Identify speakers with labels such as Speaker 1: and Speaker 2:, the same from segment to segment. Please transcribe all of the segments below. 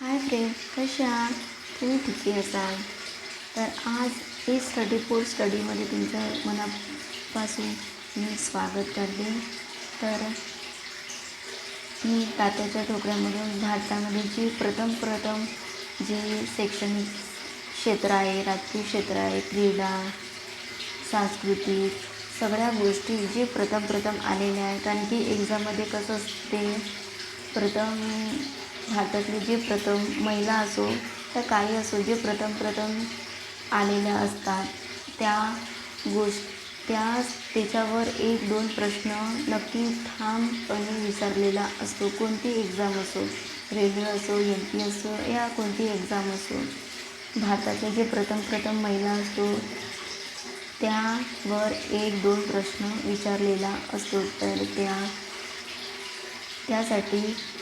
Speaker 1: Hi friend कशा आहात? तुम्ही ठीके असाल? तर आज ए स्टडी फोर स्टडीमध्ये तुमचं मनापासून मी स्वागत करते. तर मी तात्याच्या ठोकऱ्यामधून भारतामध्ये जी प्रथम प्रथम जे शैक्षणिक क्षेत्र आहे राजकीय क्षेत्र आहे क्रीडा सांस्कृतिक सगळ्या गोष्टी जे प्रथम प्रथम आलेल्या आहेत. कारण की एक्झाममध्ये कसं असते? प्रथम भारतातली जे प्रथम महिला असो त्या काही असो जे प्रथम प्रथम आलेल्या असतात त्या गोष्ट त्या त्याच्यावर एक दोन प्रश्न नक्की ठामपणे विचारलेला असतो. कोणती एक्झाम असो रेल्वे असो एम पी असो या कोणती एक्झाम असो भारतातले जे प्रथम प्रथम महिला असतो त्यावर एक दोन प्रश्न विचारलेला असतो. तर त्या त्यासाठी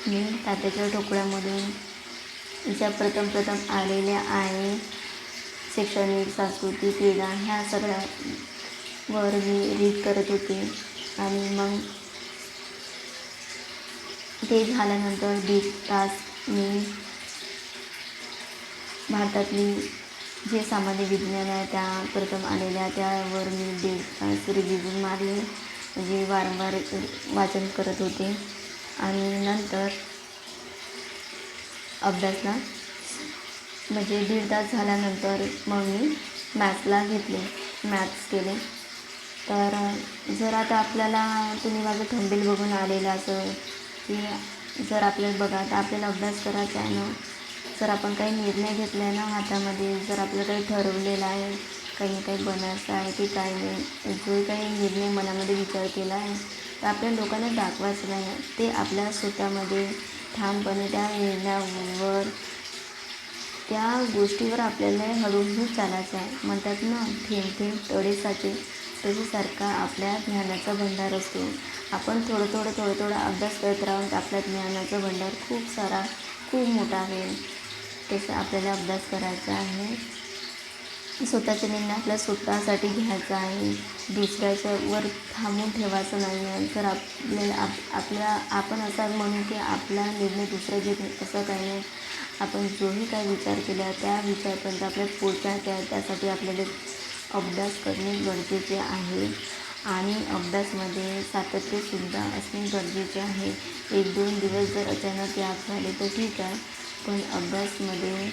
Speaker 1: मी तात्याच्या ठोकळ्यामधून ज्या प्रथम प्रथम आलेल्या आहे शैक्षणिक सांस्कृतिक क्रीडा ह्या सगळ्यावर मी रीड करत होते. आणि मग ते झाल्यानंतर दीड तास मी भारतातली जे सामान्य विज्ञान आहे त्या प्रथम आलेल्या त्यावर मी दीड तास रिव्हिजन मारले. म्हणजे वारंवार वाचन करत होते. आणि नंतर अभ्यासला म्हणजे दीड तास झाल्यानंतर मग मी मॅथ्सला घेतले. मॅथ्स केले. तर जर आता आपल्याला तुम्ही माझं थंबील बघून आलेलं असं की जर आपल्याला बघा तर आपल्याला अभ्यास करायचा आहे ना जर आपण काही निर्णय घेतला आहे ना हातामध्ये जर आपलं काही ठरवलेलं आहे काही काही बनायचं आहे की काय नाही जो काही निर्णय मनामध्ये विचार केला आहे तर आपल्या लोकांना दाखवायचं नाही. ते आपल्या स्वतःमध्ये ठामपणे त्या निर्णयावर त्या गोष्टीवर आपल्याला हळूहळू चालायचं आहे. म्हणतात ना थेंब थेंब तळे साचे. तसेसारखा आपल्या ज्ञानाचा भंडार असतो. आपण थोडं थोडं थोडं थोडं अभ्यास करत राहून आपल्या ज्ञानाचा भंडार खूप सारा खूप मोठा आहे. तसं आपल्याला अभ्यास करायचा आहे. स्वतःचा निर्णय आपल्या स्वतःसाठी घ्यायचा आहे. दुसऱ्याच्यावर थांबून ठेवायचं नाही आहे जर आपल्याला आप आपल्या आपण असं म्हणू की आपला निर्णय दुसरा घेत असं काही नाही. आपण जोही काही विचार केला त्या विचारपर्यंत आपल्याला पोचायचं आहे. त्यासाठी आपल्याला अभ्यास करणे गरजेचे आहे. आणि अभ्यासमध्ये सातत्यसुद्धा असणे गरजेचे आहे. एक दोन दिवस जर अचानक याद झाले तर ठीक आहे. पण अभ्यासमध्ये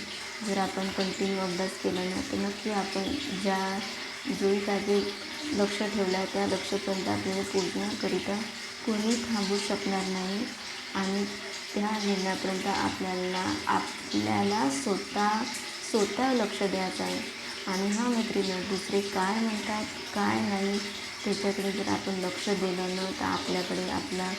Speaker 1: जर आपण कंटिन्यू अभ्यास केला ना तर नक्की आपण ज्या जोही काही लक्ष ठेवलं आहे त्या लक्षपर्यंत आपल्याला पोचण्याकरिता कोणी थांबू शकणार नाही. आणि त्या निर्णयापर्यंत आपल्याला आपल्याला स्वतः स्वतः लक्ष द्यायचं आहे. आणि हा मैत्रिणी दुसरे काय म्हणतात काय नाही त्याच्याकडे जर आपण लक्ष दिलं ना तर आपल्याकडे आपला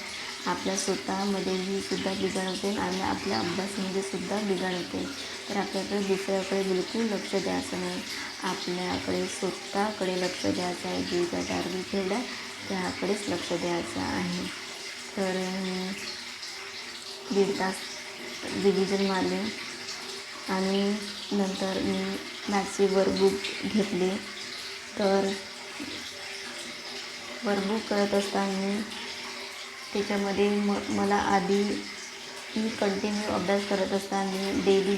Speaker 1: आपल्या स्वतःमध्येही सुद्धा बिघाड होते आणि आपल्या अभ्यासामध्ये सुद्धा बिघाड होते. तर आपल्याकडे दुसऱ्याकडे बिलकुल लक्ष द्यायचं नाही. आपल्याकडे स्वतःकडे लक्ष द्यायचं आहे. जे काय टार्गेट ठेवलं त्याकडेच लक्ष द्यायचं आहे. तर दीड तास डिव्हिजन मारले आणि नंतर मी मॅथ्सचे वर्कबुक घेतली. तर वर्कबुक करत असताना त्याच्यामध्ये म मला आधी मी कंटिन्यू अभ्यास करत असताना डेली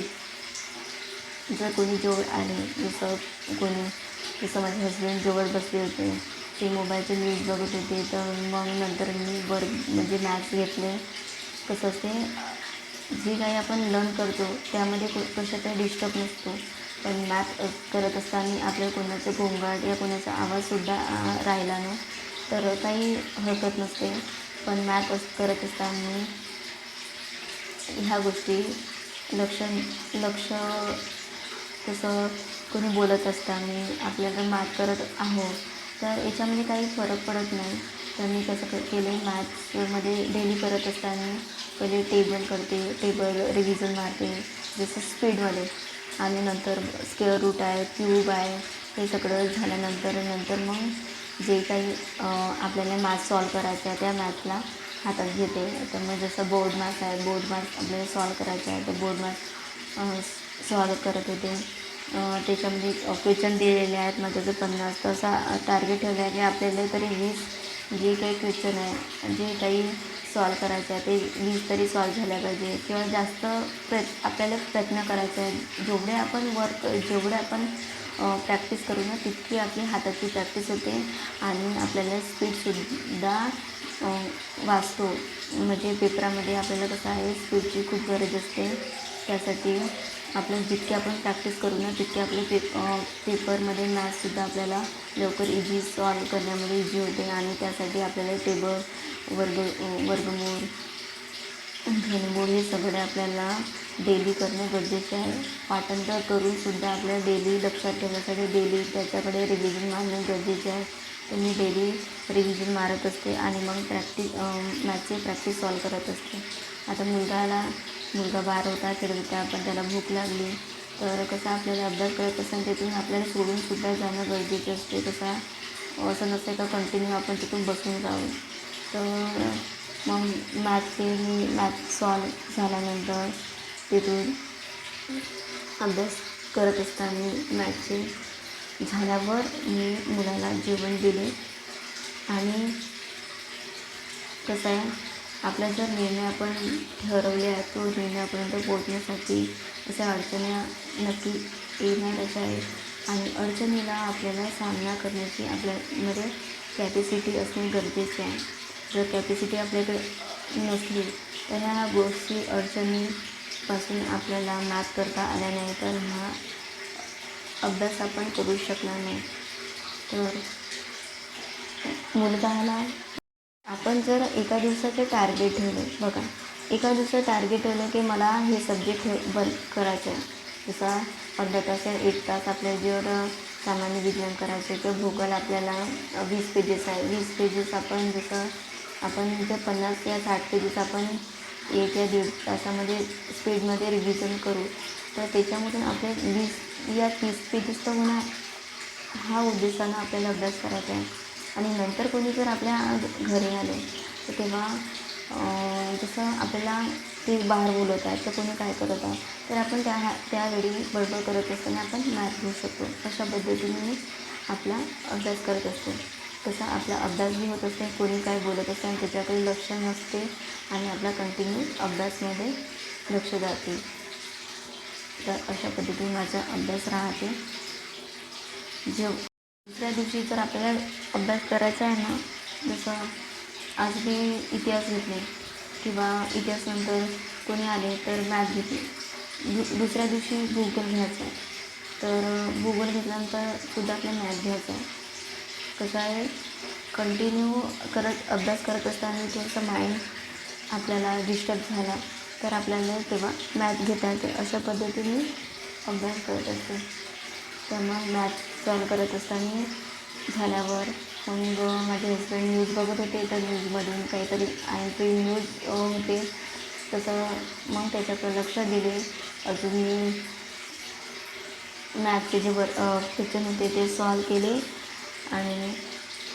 Speaker 1: जर कोणी जवळ आले जसं कोणी जसं माझे हस्बंड जवळ बसले होते ते मोबाईलचे न्यूज बघत होते तर मग नंतर मी वर्क म्हणजे मॅथ्स घेतले. कसं असते जे काही आपण लर्न करतो त्यामध्ये को कशाचा डिस्टर्ब नसतो. पण मॅथ करत असताना आपल्या कोणाचं घोंगाट या कोणाचा आवाजसुद्धा राहिला ना तर काही हरकत नसते. पण मॅथ अस करत असताना ह्या गोष्टी लक्ष लक्ष तसं कोणी बोलत असताना आपल्याला मॅथ करत आहो. तर याच्यामध्ये काही फरक पडत नाही. तर मी कसं क केलं मॅथ्समध्ये डेली करत असताना पहिले टेबल करते. टेबल रिव्हिजन मारते. जसं स्पीडमध्ये आणि नंतर स्केअर रूट आहे क्यूब आहे. हे सगळं झाल्यानंतर नंतर मग जे काही आपल्याला मॅथ्स सॉल्व करायचं आहे त्या मॅथला हातात घेते. तर मग जसं बोर्ड मॅथ आहे बोर्ड मॅथ आपल्याला सॉल्व करायचं आहे तर बोर्ड मॅथ सॉल्व करत होते. त्याच्यामध्ये क्वेश्चन दिलेले आहेत मग त्याचं पन्नास तसा टार्गेट ठेवलं आहे की आपल्याला तरी वीस जे काही क्वेश्चन आहे जे काही सॉल्व करायचं आहे ते वीस तरी सॉल्व झाल्या पाहिजे. किंवा जास्त प्रयत् आपल्याला प्रयत्न करायचा आहे जेवढे आपण वर्क जेवढे आपण प्रॅक्टिस करू ना तितकी आपली हाताची प्रॅक्टिस होते आणि आपल्याला स्पीडसुद्धा वाचतो. म्हणजे पेपरामध्ये आपल्याला कसं आहे स्पीडची खूप गरज असते. त्यासाठी आपलं जितकी आपण प्रॅक्टिस करू ना तितके आपले पेप पेपरमध्ये मॅथ्ससुद्धा आपल्याला लवकर इझी सॉल्व करण्यामध्ये इझी होते आणि त्यासाठी आपल्याला टेबल वर्ग वर्गमूळ घनमूळ हे सगळे आपल्याला डेली करणं गरजेचे आहे. पाठांतर करूनसुद्धा आपल्याला डेली लक्षात ठेवण्यासाठी डेली त्याच्याकडे रिव्हिजन मारणं गरजेचे आहे. तर मी डेली रिव्हिजन मारत असते आणि मग प्रॅक्टिस मॅथ्सची प्रॅक्टिस सॉल्व करत असते. आता मुलगाला मुलगा बाहेर होता खेळत पण त्याला भूक लागली. तर कसं आपल्याला अभ्यास करत असताना तिथून आपल्याला सोडूनसुद्धा जाणं गरजेचं असते. कसा असं नसतं का कंटिन्यू आपण तिथून बसून जावं तर मग मॅथचे मी मॅथ सॉल्व झाल्यानंतर तिथून अभ्यास करत असताना मॅथचे झाल्यावर मी मुलाला जेवण दिले. आणि कसं आहे आपला जर निर्णय आपण ठरवले आहे तो निर्णयापर्यंत पोहोचण्यासाठी अशा अडचणी नक्की येणारच आहेत. आणि अडचणीला आपल्याला सामना करण्याची आपल्यामध्ये कॅपॅसिटी असणे गरजेचे आहे. जर कॅपॅसिटी आपल्याकडे नसली तर ह्या गोष्टी अडचणी पासून आपल्याला मात करता आल्या नाही तर हा अभ्यास आपण करू शकणार नाही. तर मुलगाला आपण जर एका दिवसाचे टार्गेट ठेवले बघा एका दिवसाचं टार्गेट ठेवलं की मला हे सब्जेक्ट हे बंद करायचं आहे जसा अर्धा तास एक तास आपल्याला जर सामान्य विज्ञान करायचं आहे भूगोल आपल्याला वीस पेजेस आहे. वीस पेजेस आपण जसं आपण जर पन्नास या साठ पेजेस आपण एक या दीड तासामध्ये स्पीडमध्ये रिव्हिजन करू. तर त्याच्यामधून आपले वीस या तीस पेजेस तर होणार. हा उद्देशानं आपल्याला अभ्यास करायचा आहे. आणि नंतर कोणी जर आपल्या घरी आले तर तेव्हा जसं आपल्याला ते बाहेर बोलत आहेत तर कोणी काय करत आहे तर आपण त्या त्यावेळी बडबड करत असताना आपण मॅथ घेऊ शकतो. अशा पद्धतीने मी आपला अभ्यास करत असतो. तसा आपला अभ्यासही होत असते कोणी काय बोलत असते आणि त्याच्याकडे लक्ष नसते आणि आपला कंटिन्यू अभ्यासमध्ये लक्ष जाते. तर अशा पद्धतीने माझा अभ्यास राहते. जेव दुसऱ्या दिवशी जर आपल्याला अभ्यास करायचा आहे ना जसं आज मी इतिहास घेतले किंवा इतिहासनंतर कोणी आले तर मॅथ घेतली दु दुसऱ्या दिवशी भूगोल घ्यायचा. आहे तर भूगोल घेतल्यानंतर सुद्धा आपल्याला मॅथ घ्यायचा आहे. कसं आहे? कंटिन्यू करत अभ्यास करत असताना थोडंसं माइंड आपल्याला डिस्टर्ब झाला तर आपल्याला तेव्हा मॅथ घेता येते. अशा पद्धतीने अभ्यास करत असते. त्यामुळे मॅथ सॉल्व करत असताना झाल्यावर मग माझे हस्बंड न्यूज बघत होते. तर न्यूजमधून काहीतरी आणखी न्यूज होते. तसं मग त्याच्याकडे लक्ष दिले. अजून मी मॅथचे जे वर क्वेश्चन होते ते सॉल्व केले. आणि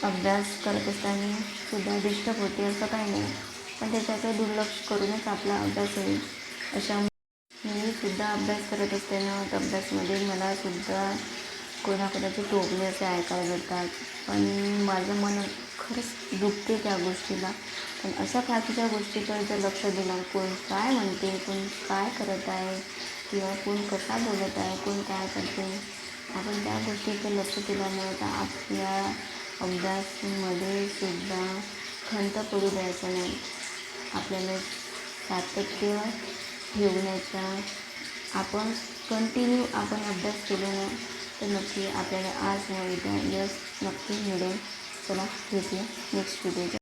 Speaker 1: अभ्यास करत असताना सुद्धा डिस्टर्ब होते असं काही नाही. पण त्याच्याकडे दुर्लक्ष करूनच आपला अभ्यास होईल. अशा मी सुद्धा अभ्यास करत असताना अभ्यासमध्ये मला सुद्धा कोणाकोणाचे टोपले असे ऐकायला भेटतात पण माझं मन खरंच दुखते त्या गोष्टीला. पण अशा फालतूच्या गोष्टीकडे जर लक्ष दिलं कोण काय म्हणते कोण काय करत आहे किंवा कोण कसा बोलत आहे कोण काय करते आपण त्या गोष्टीकडे लक्ष दिल्यामुळे तर आपल्या अभ्यासमध्ये सुद्धा खंत पडू द्यायचं नाही. आपल्याला सातत्य ठेवण्याचा आपण कंटिन्यू आपण अभ्यास केला ना तर नक्की आपल्याला आज न उद्या यश नक्की मिळेल. चला भेटूया नेक्स्ट व्हिडिओ